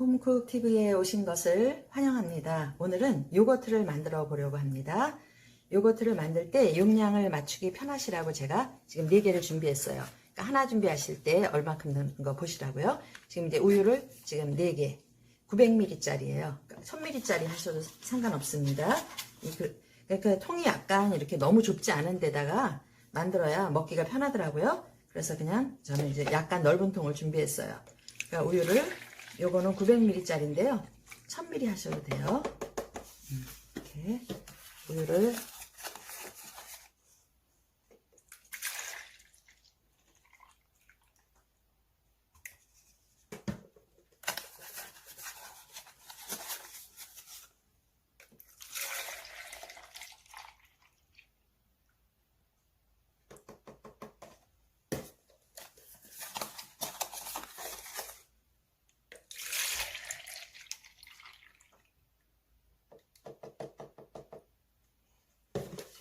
홈쿡 TV에 오신 것을 환영합니다. 오늘은 요거트를 만들어 보려고 합니다. 요거트를 만들 때 용량을 맞추기 편하시라고 제가 지금 4개를 준비했어요. 그러니까 하나 준비하실 때 얼마큼 넣는 거 보시라고요. 지금 이제 우유를 지금 4개, 900ml짜리예요. 1000ml짜리 하셔도 상관없습니다. 이 그, 그러니까 통이 약간 이렇게 너무 좁지 않은 데다가 만들어야 먹기가 편하더라고요. 그래서 그냥 저는 이제 약간 넓은 통을 준비했어요. 그러니까 우유를 요거는 900ml짜리인데요. 1000ml 하셔도 돼요. 음, 이렇게 우유를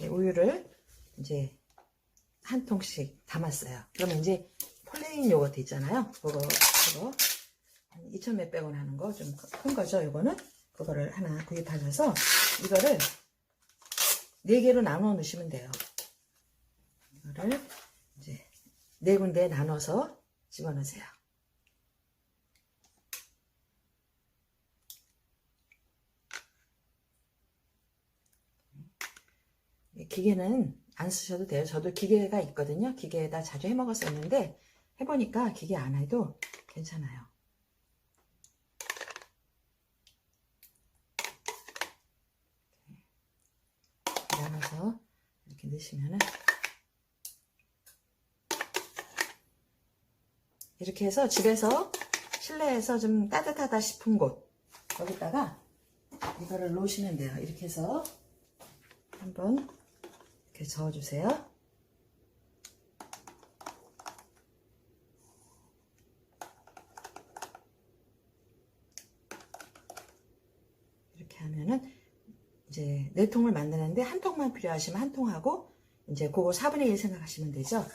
우유를 이제 한 통씩 담았어요. 그러면 이제 플레인 요거트 있잖아요. 그거 그거 한 2천 몇백 원 하는 거 좀 큰 거죠. 요거는 그거를 하나 구입하셔서 이거를 네 개로 나눠 넣으시면 돼요. 이거를 이제 네 군데 나눠서 집어넣으세요. 기계는 안 쓰셔도 돼요. 저도 기계가 있거든요. 기계에다 자주 해 먹었었는데 해보니까 기계 안 해도 괜찮아요. 나눠서 이렇게 넣으시면은 이렇게 해서 집에서 실내에서 좀 따뜻하다 싶은 곳 거기다가 이거를 놓으시면 돼요. 이렇게 해서 한번 이렇게 저어주세요. 이렇게 하면은 이제 네 통을 만드는데 한 통만 필요하시면 한 통하고 이제 그거 4분의 1 생각하시면 되죠.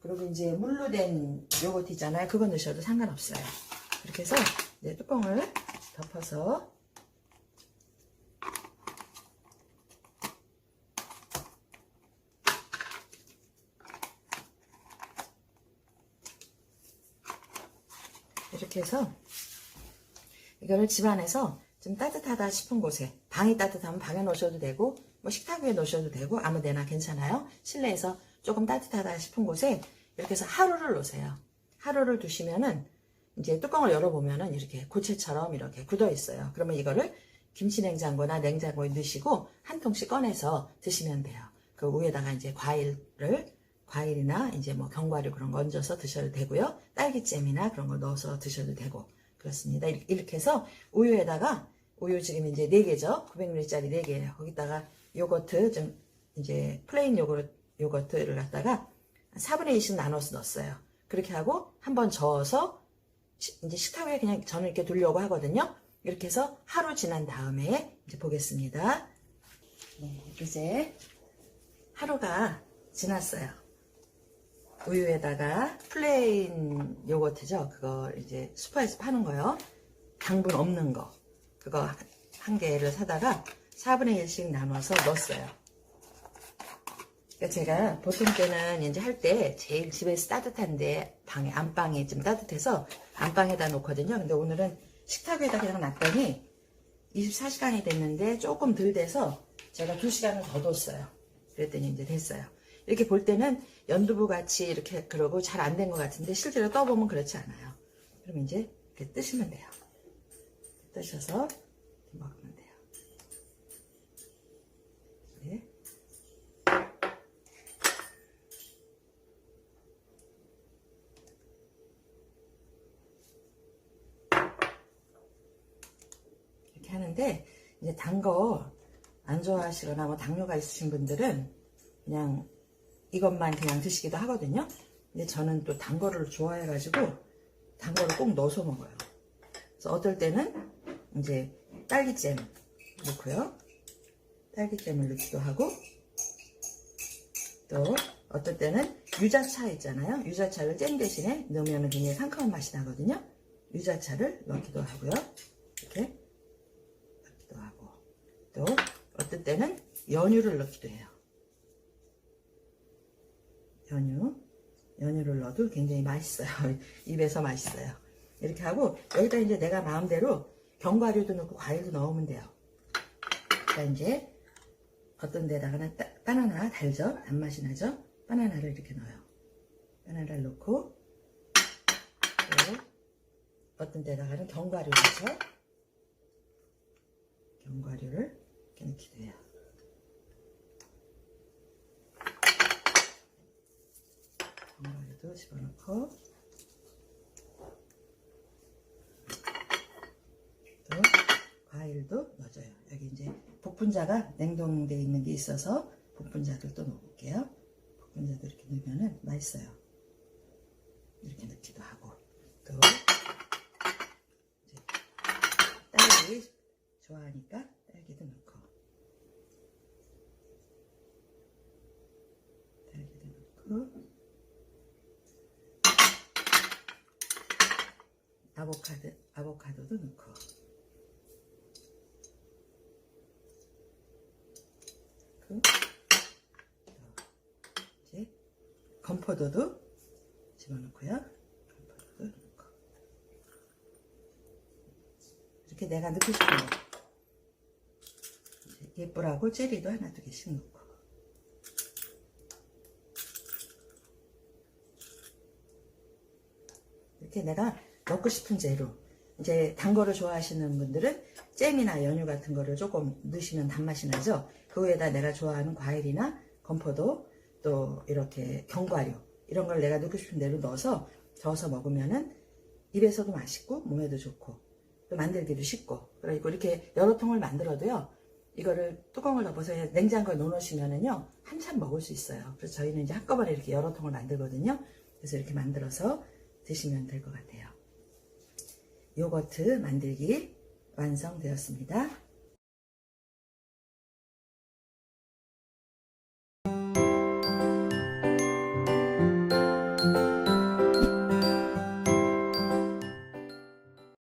그리고 이제 물로 된 요거트 있잖아요. 그거 넣으셔도 상관없어요. 이렇게 해서 뚜껑을 덮어서 이렇게 해서 이거를 집안에서 좀 따뜻하다 싶은 곳에 방이 따뜻하면 방에 놓으셔도 되고 뭐 식탁 위에 놓으셔도 되고 아무 데나 괜찮아요. 실내에서 조금 따뜻하다 싶은 곳에 이렇게 해서 하루를 놓으세요. 하루를 두시면은 이제 뚜껑을 열어보면은 이렇게 고체처럼 이렇게 굳어 있어요. 그러면 이거를 김치 냉장고나 냉장고에 넣으시고 한 통씩 꺼내서 드시면 돼요. 그 위에다가 이제 과일을 과일이나 이제 뭐 견과류 그런 거 얹어서 드셔도 되고요. 딸기잼이나 그런 거 넣어서 드셔도 되고 그렇습니다. 이렇게 해서 우유에다가 우유 지금 이제 4개죠. 900ml짜리 4개예요. 거기다가 요거트 좀 이제 플레인 요거트 요거트를 갖다가 4분의 1씩 나눠서 넣었어요. 그렇게 하고 한번 저어서 시- 이제 식탁 위에 그냥 저는 이렇게 두려고 하거든요. 이렇게 해서 하루 지난 다음에 이제 보겠습니다. 네, 이제 하루가 지났어요. 우유에다가 플레인 요거트죠. 그거 이제 슈퍼에서 파는 거요. 당분 없는 거. 그거 한- 한 개를 사다가 4분의 1씩 나눠서 넣었어요. 그러니까 제가 보통 때는 이제 할 때 제일 집에서 따뜻한데 방에 안방이 좀 따뜻해서 안방에다 놓거든요. 근데 오늘은 식탁 위에다 그냥 놨더니 24시간이 됐는데 조금 덜 돼서 제가 2시간을 더 뒀어요. 그랬더니 이제 됐어요. 이렇게 볼 때는 연두부 같이 이렇게 그러고 잘 안 된 것 같은데 실제로 떠보면 그렇지 않아요. 그럼 이제 이렇게 뜨시면 돼요. 뜨셔서 먹으면 돼요. 네. 이렇게 하는데 이제 단 거 안 좋아하시거나 뭐 당뇨가 있으신 분들은 그냥 이것만 그냥 드시기도 하거든요. 근데 저는 또 단 거를 좋아해가지고 단 거를 꼭 넣어서 먹어요. 그래서 어떨 때는 이제 딸기잼 넣고요. 딸기잼을 넣기도 하고 또 어떨 때는 유자차 있잖아요. 유자차를 잼 대신에 넣으면 굉장히 상큼한 맛이 나거든요. 유자차를 넣기도 하고요. 이렇게 넣기도 하고 또 어떨 때는 연유를 넣기도 해요. 연유, 연유를 넣어도 굉장히 맛있어요. 입에서 맛있어요. 이렇게 하고 여기다 이제 내가 마음대로 견과류도 넣고 과일도 넣으면 돼요. 자 이제 어떤 데다가는 따, 바나나 달죠? 단맛이 나죠? 바나나를 이렇게 넣어요. 바나나를 넣고 또 어떤 데다가는 견과류 넣죠? 견과류를 이렇게 넣기도 해요. 견과류도 집어넣고 또 과일도 넣어줘요. 여기 이제 복분자가 냉동돼 있는 게 있어서 복분자도 또 넣어볼게요. 복분자도 이렇게 넣으면은 맛있어요. 이렇게 넣기도 하고 또 딸기 좋아하니까 딸기도 넣고 딸기도 넣고 아보카도 아보카도도 넣고. 그 이제 건포도도 집어넣고요. 건포도도 넣고. 이렇게 내가 넣고 싶은 거. 예쁘라고 체리도 하나 두 개씩 넣고. 이렇게 내가 넣고 싶은 재료. 이제 단 거를 좋아하시는 분들은 잼이나 연유 같은 거를 조금 넣으시면 단맛이 나죠. 그 위에다 내가 좋아하는 과일이나 건포도 또 이렇게 견과류 이런 걸 내가 넣고 싶은 대로 넣어서 저어서 먹으면은 입에서도 맛있고 몸에도 좋고 또 만들기도 쉽고. 그리고 이렇게 여러 통을 만들어도요 이거를 뚜껑을 덮어서 냉장고에 넣어놓으시면은요 한참 먹을 수 있어요. 그래서 저희는 이제 한꺼번에 이렇게 여러 통을 만들거든요. 그래서 이렇게 만들어서 드시면 될 것 같아요 요거트 만들기 완성되었습니다